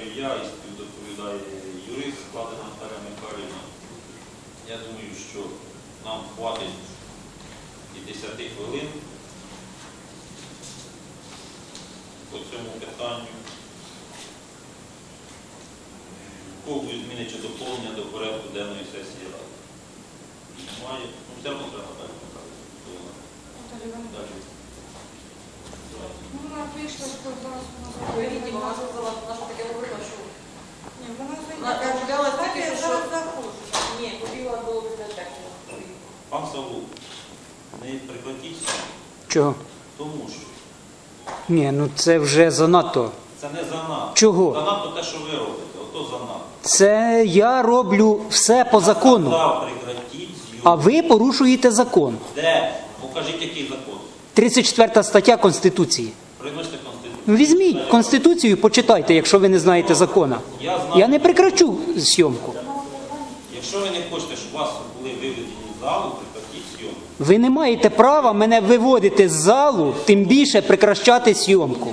співдоповідаю я і співдоповідає юрист складена Наталя Михайлівна. Я думаю, що нам хватить і 10 хвилин по цьому питанню. Кого зміни чи доповнення до порядку денної сесії ради? Немає. Ну, все одно треба так показати. Далі. Ну, вона вийшла, що зараз вона Ви видите, вона сказала, вона ж таке говорила, що Ні, вона Вона казала тільки, я що- зараз заходжу. ні, купила до бібліотеки. Пан Савук, не прекратіться, Чого? тому що Ні, ну це вже занадто. це не занадто. Чого? Занадто те, що ви робите, ото занадто. Це я роблю все по закону. Сказав, прекратіть зйомку. А ви порушуєте закон. Де? Покажіть, який закон. 34 стаття Конституції. Приносите Конституцію. Ну, Візьміть Конституцію, почитайте, якщо ви не знаєте закона. Я знаю. Я не прекрачу зйомку. Якщо ви не хочете, щоб вас були виведені з залу. Ви не маєте права мене виводити з залу, тим більше прекращати зйомку.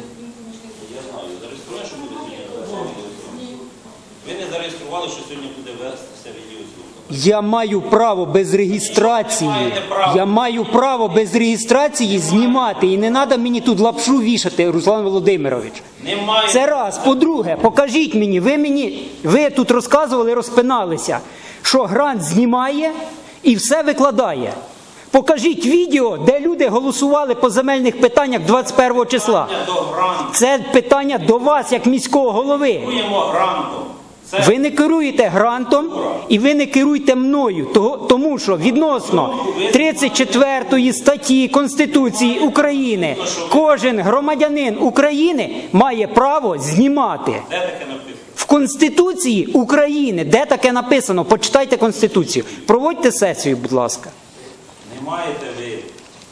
Я знаю, зареєструє, що буде сьогодні. Ви не зареєстрували, що сьогодні буде вестися відеозйомка. Я маю право без реєстрації. Я маю право без реєстрації знімати. І не треба мені тут лапшу вішати, Руслан Володимирович. Немає. Це раз. По-друге, покажіть мені, ви мені, ви тут розказували, розпиналися, що грант знімає і все викладає. Покажіть відео, де люди голосували по земельних питаннях 21 числа. Це питання до вас, як міського голови. Ви не керуєте грантом і ви не керуєте мною, тому що відносно 34 статті Конституції України кожен громадянин України має право знімати. В Конституції України, де таке написано, почитайте Конституцію. Проводьте сесію, будь ласка. Маєте ви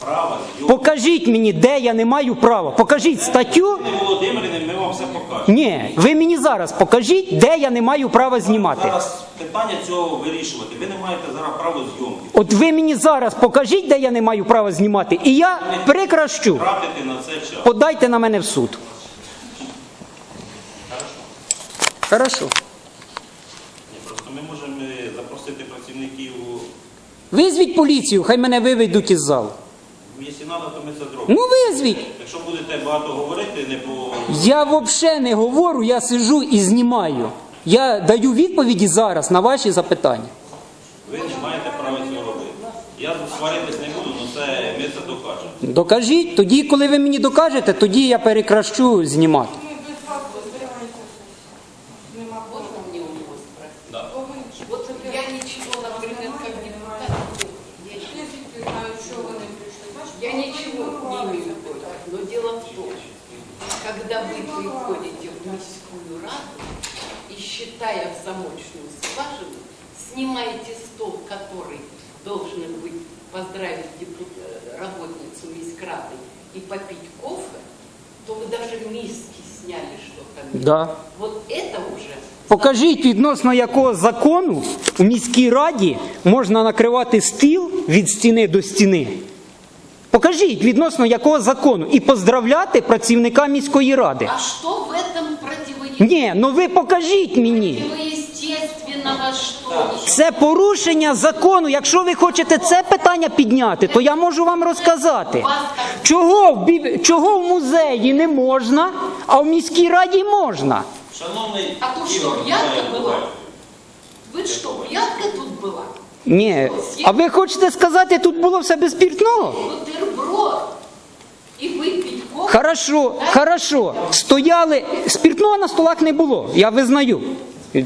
права зйомки. Покажіть мені, де я не маю права. Покажіть статтю. Пане Володимирине, ми вам все покажемо. Ні, ви мені зараз покажіть, де я не маю права знімати. Зараз питання цього вирішувати. Ви не маєте зараз права зйомки. От ви мені зараз покажіть, де я не маю права знімати, і я прекращу. Тратити на це час. Подайте на мене в суд. Хорошо. Ні, просто ми можемо е, запросити працівників. Визвіть поліцію, хай мене виведуть із залу. Ну, Якщо треба, то ми це зробимо. Ну визвіть. Якщо будете багато говорити, не по Я взагалі не говорю, я сиджу і знімаю. Я даю відповіді зараз на ваші запитання. ви не маєте права цього робити. Я сваритись не буду, але це ми це докажемо. Докажіть, тоді, коли ви мені докажете, тоді я перекращу знімати. Ми без вас зберігаємося. Нема Можно мне у него спросить? Да. Вот я ничего, например, как депутат, я, Я звідки знаю, що вони прийшли. Бачите, я ничего не имею против. Но дело в том, когда вы приходите в міськую раду и, считая в замочную скважину, снимаете стол, который должен быть поздравить депу- э, работницу міськрады и попить кофе, то вы даже миски сняли что-то. Да. Вот это уже Покажіть, відносно якого закону у міській раді можна накривати стіл від стіни до стіни. Покажіть, відносно якого закону, і поздравляти працівника міської ради. А что в этом противоестественного? Ні, ну ви покажіть мені. Противоестественного что? Це порушення закону. Якщо ви хочете це питання підняти, то я можу вам розказати. Чого в, біб... Чого в музеї не можна, а в міській раді можна? Шановний А то що, Ігор п'ятка Миколаївич, була? Вы что, пьянка тут была? Ні. А ви хочете сказати, тут було все без спіртного? І кофе? Хорошо, хорошо. Стояли, Спіртного на столах не було, я визнаю.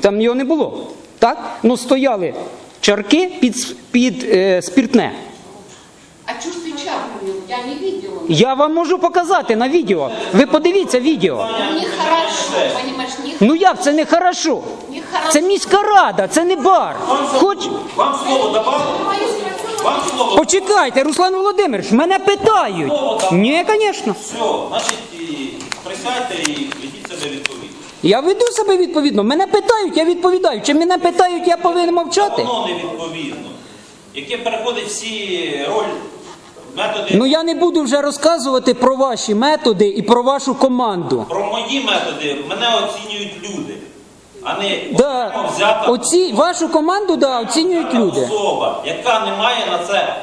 Там його не було. Так? Ну стояли чарки під, під е, спиртне. Я вам можу показати на відео. Ви подивіться відео. Нехорошо, Ну як це не хорошо? Це міська рада, це не бар. Хоч Вам слово давали? Вам слово почекайте, Руслан Володимирович, мене питають. Ні, звісно. Все, значить, і присядьте і ведіть себе відповідно. Я веду себе відповідно. Мене питають, я відповідаю. Чи мене питають, я повинен мовчати? Воно не відповідно. Яке переходить всі роль Методи Ну я не буду вже розказувати про ваші методи і про вашу команду. про мої методи мене оцінюють люди, а не Да, взята оці, вашу команду да, оцінюють люди. особа, яка не має на це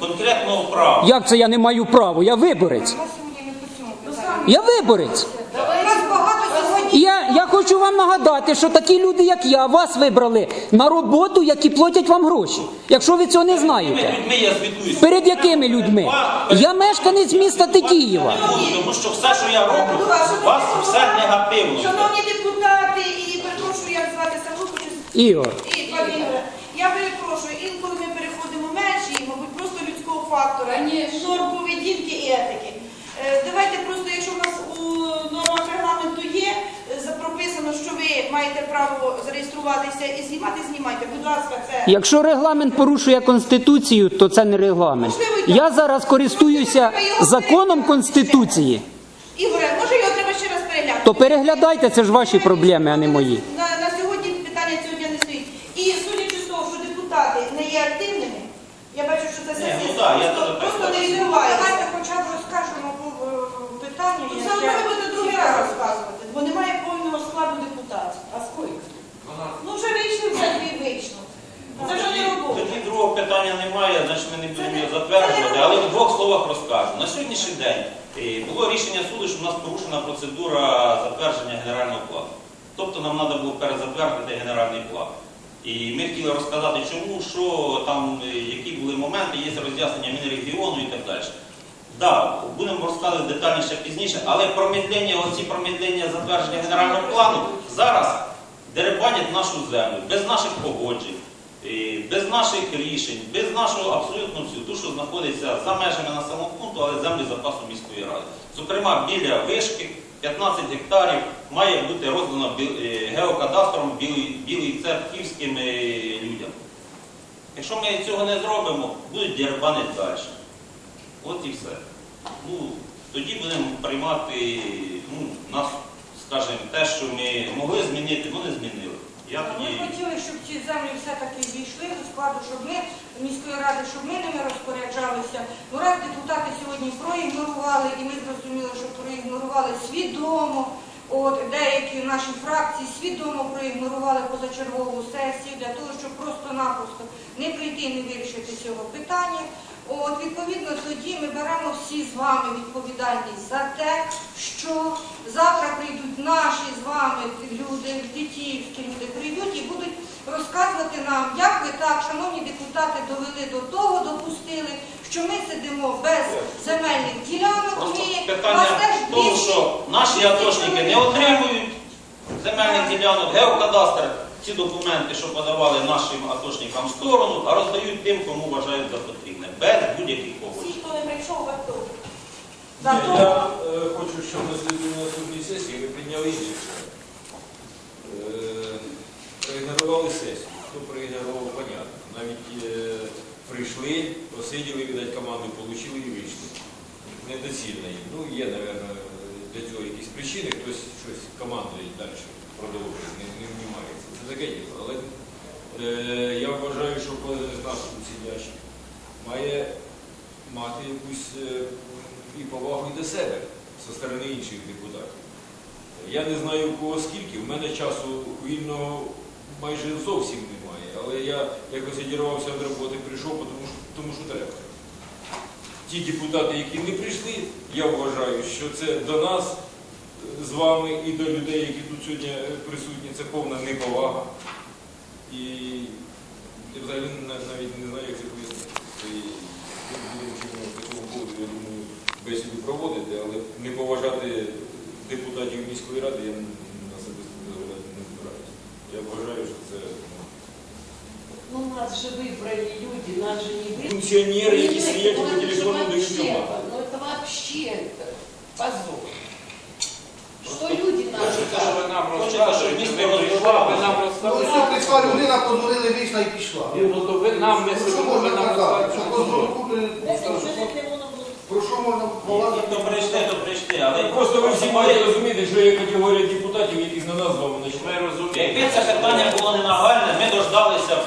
конкретного права. Як це я не маю права? Я виборець. Я виборець. У нас багато сьогодні. І я, я хочу вам нагадати, що такі люди, як я, вас вибрали на роботу, які платять вам гроші. Якщо ви цього не знаєте. Перед якими людьми? Я мешканець міста Тетіїва. Тому що все, що я роблю, у вас все негативно. Шановні депутати, і перепрошую, як звати Савуку Ігор. Я перепрошую, інколи ми переходимо межі, мабуть, просто людського фактора, норм поведінки і етики. Е, Давайте просто, якщо в нас у нормах регламенту є е, за- прописано, що ви маєте право зареєструватися і знімати, знімайте. Будь ласка, це Якщо регламент порушує конституцію, то це не регламент. Я зараз користуюся законом конституції. Ігоре, може його треба ще раз переглянути? То переглядайте, це ж ваші проблеми, а не мої. На, на сьогодні питання сьогодні не стоїть. І судячи з того, що депутати не є активними, я бачу, що це Ні, сесія ну так, я просто, просто не відбувається. Давайте хоча б розкажемо по е, питанню. Ну, яке Завтра ви другий раз розказувати, бо немає повного складу депутатів. А сколько? Ну вже вийшли, вже дві вийшло. Це вже не другого питання немає, значить ми не будемо його затверджувати, але в двох словах розкажу. На сьогоднішній день е, було рішення суду, що в нас порушена процедура затвердження генерального плану. Тобто нам треба було перезатвердити генеральний план. І ми хотіли розказати, чому, що там, е, які були моменти, є роз'яснення Мінрегіону і так далі. Так, будемо розказувати детальніше пізніше, але промедлення, оці промедлення затвердження генерального плану зараз деребанять нашу землю без наших погоджень, без наших рішень, без нашого абсолютно всю, ту, що знаходиться за межами населеного пункту, але землі запасу міської ради. Зокрема, біля вишки 15 гектарів має бути роздано е, геокадастром білий, церківським е, людям. Якщо ми цього не зробимо, будуть дербанити далі. От і все. Ну, тоді будемо приймати ну, нас, скажімо, те, що ми могли змінити, не змінили. Я Ми тоді хотіли, щоб ці землі все-таки війшли до складу, щоб ми міської ради, щоб ми ними розпоряджалися. Ну раз депутати сьогодні проігнорували, і ми зрозуміли, що проігнорували свідомо. От деякі наші фракції свідомо проігнорували позачергову сесію для того, щоб просто-напросто не прийти і не вирішити цього питання. От відповідно тоді ми беремо всі з вами відповідальність за те, що завтра прийдуть наші з вами люди, дітівські люди прийдуть і будуть розказувати нам, як ви так, шановні депутати, довели до того, допустили, що ми сидимо без земельних ділянок просто і питання в тому, що наші атошники не отримують земельних ділянок, геокадастр, ці документи, що подавали нашим атошникам в сторону, а роздають тим, кому вважають за потрібне, без будь-яких погоджень. Всі, хто не прийшов. Зато Я е, хочу, щоб на слідчій наступній сесії ви прийняли інше рішення. Е, Проігнорували сесію. Хто проігнорував, понятно. Навіть е, прийшли, посиділи, видать, команду отримали і вийшли. Недоцільно їм. Ну, є, мабуть, для цього якісь причини, хтось щось командує далі, продовжує, не, внімається. Це таке діло. Але е, я вважаю, що кожен з нас тут сидящий має мати якусь е, і повагу і до себе зі сторони інших депутатів. Я не знаю у кого скільки, в мене часу вільного майже зовсім немає, але я якось одірвався від роботи, прийшов, тому що, тому що треба. Ті депутати, які не прийшли, я вважаю, що це до нас е, з вами і до людей, які тут сьогодні е, присутні, це повна неповага. І я взагалі навіть не знаю, як це пояснити. Я думаю, бесіду проводити, але не поважати депутатів міської ради я себе дозволяти не збираюся. Я вважаю, нас же выбрали люди, нас же не выбрали. функціонери, які сидять Ну, по это же телефону дають вообще, команду. Ну это вообще это позор. Что люди наши Хочете, щоб місто розвивалося. Ну, все, прийшла людина, позвонили, вийшла і пішла. Ну, то ви нам не Про що сидимо, ви можна нам казати? розказуєте. Що кожного куплений, про що можна Які балакати? то прийшли, то прийшли, але Просто ви всі маєте розуміти, що є категорія депутатів, яких на нас з вами Ми починає. розуміємо. Якби це питання було не нагальне, ми дождалися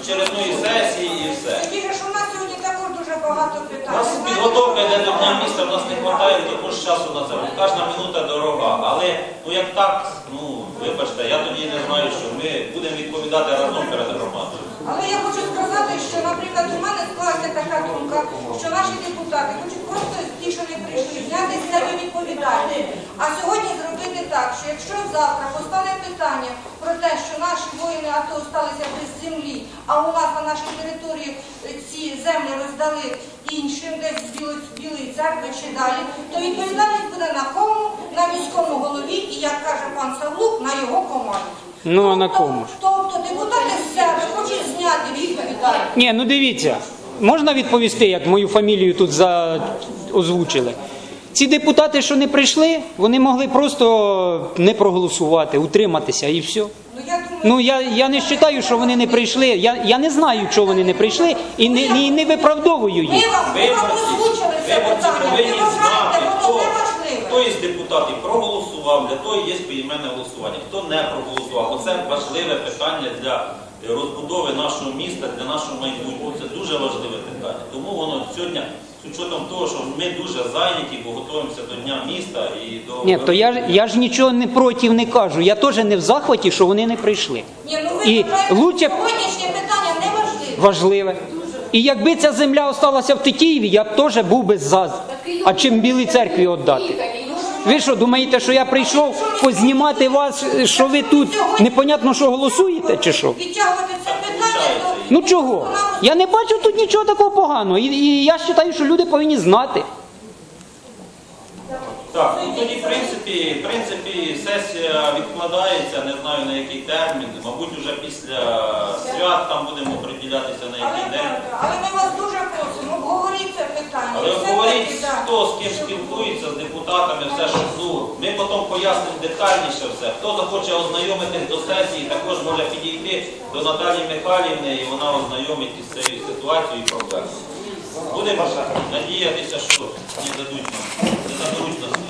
очередної сесії і все. Тільки що в нас сьогодні також дуже багато. багато У нас підготовка йде до дня міста, у нас не вистачає також часу на це. Кожна минута дорога. Але ну як так, ну вибачте, я тоді не знаю, що ми будемо відповідати разом перед громадою. Але я хочу сказати, що, наприклад, у мене склалася така думка, що наші депутати хочуть просто ті, що не прийшли, зняти з себе відповідальність. А сьогодні зробити так, що якщо завтра постане питання про те, що наші воїни АТО сталися без землі, а у нас на нашій території е, ці землі роздали іншим, десь з Білої, церкви чи далі, то відповідальність буде на кому? На міському голові і, як каже пан Савлук, на його команді. Ну, а на кому ж? Тобто депутати з себе хочуть зняти відповідальність. Ні, ну дивіться, можна відповісти, як мою фамілію тут за... озвучили. Ці депутати, що не прийшли, вони могли просто не проголосувати, утриматися і все. Ну Ну я, я не вважаю, що вони не прийшли. Я, я не знаю, чого вони не прийшли, і не, не, не виправдовую ми їх. вам, ми вам озвучили це питання. Ви повинні вважаєте, знати, воно неважливе. хто із депутатів проголосував, для того є поіменне голосування, хто не проголосував. Оце важливе питання для розбудови нашого міста, для нашого майбутнього. Це дуже важливе питання. Тому воно сьогодні, з учетом того, що ми дуже зайняті, бо готуємося до Дня міста і до Ні, то я, ж- я ж нічого не проти не кажу. Я теж не в захваті, що вони не прийшли. Ні, ну ви І вважаєте, лучше б- сьогоднішнє питання не важливе. Важливе. І якби ця земля осталася в Тетіїві, я б теж був би за. А чим Білій церкві віддати? Ви що, думаєте, що я прийшов познімати вас, що ви тут непонятно що голосуєте, чи що? Відтягувати це. Ну чого? Я не бачу тут нічого такого поганого. І, і я вважаю, що люди повинні знати. Так, ну тоді, в принципі, в принципі, сесія відкладається, не знаю на який термін. Мабуть, вже після свят там будемо приділятися на який день. але ми вас дуже так. хто з ким спілкується, з депутатами, все, що ну, ми потім пояснимо детальніше все. Хто захоче ознайомитись до сесії, також може підійти до Наталії Михайлівни, і вона ознайомить із цією ситуацією і проблемою. Будемо надіятися, що не дадуть нам, не заберуть нас.